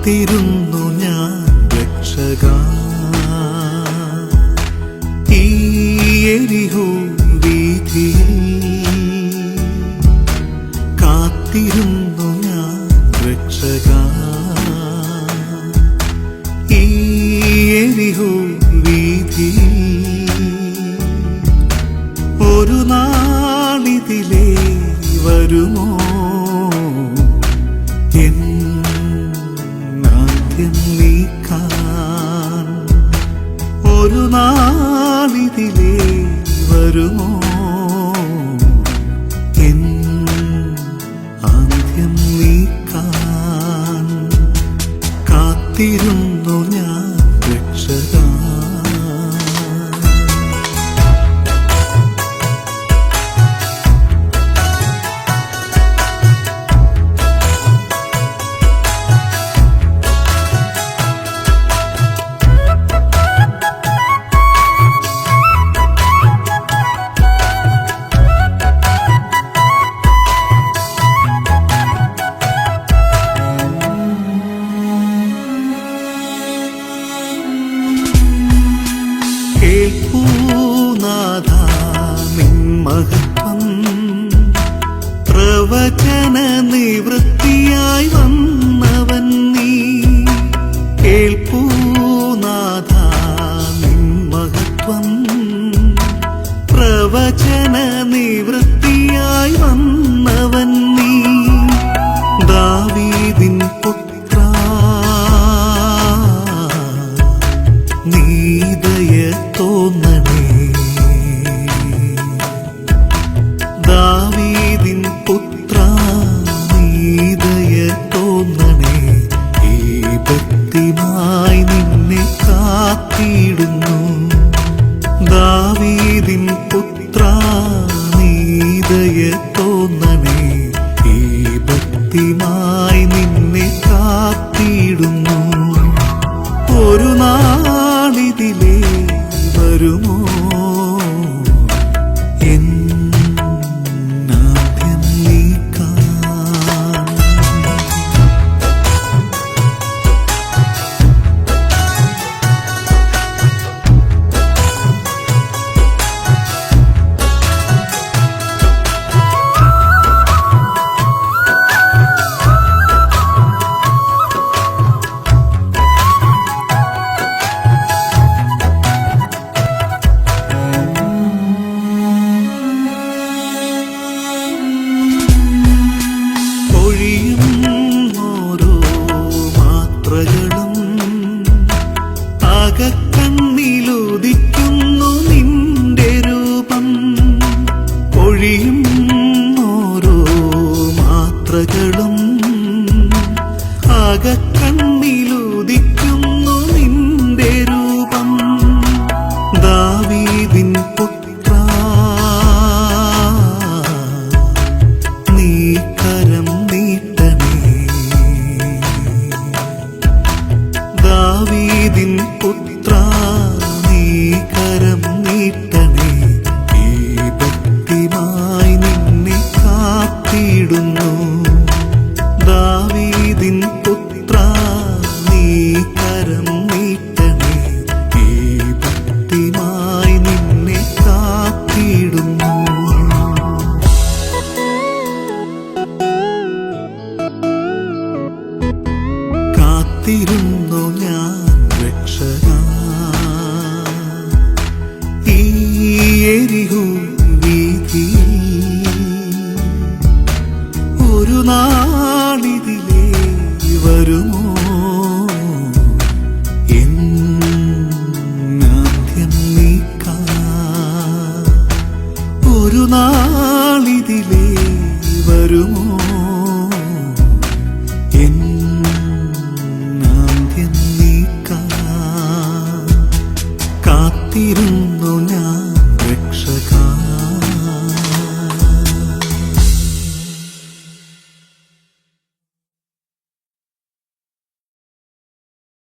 കാത്തിരുന്നു ഞാൻ രക്ഷക. ഈ എരിഹോ വീതിയിൽ കാത്തിരുന്നു ഞാൻ രക്ഷക. ഈ എരിഹോ കാത്തിരുന്നു ഞാൻ. മഹത്വം പ്രവചന നിവൃത്തിയായി വന്നവൻ തോന്നണേ. ദാവീദിൻ പുത്ര നീതയ തോന്നണേ. ഈ ഭക്തിമായി നിന്നെ കാത്തിടുന്നു. ദാവീദിൻ പുത്ര നീതയ തോന്നണേ. ഈ ഭക്തിമായി നിന്നെ പൊഴിയും ഓരോ മാത്രകളും ദാവീദിൻ പുത്ര നീ കരം നീട്ടണേ ഈ ഭക്തിമായി നിന്നെ കാത്തിടുന്നു. കാത്തിരുന്നു ഞാൻ രക്ഷക. ഈ എരിഹു വീതിയിൽ ഒരു നാളിതിലേ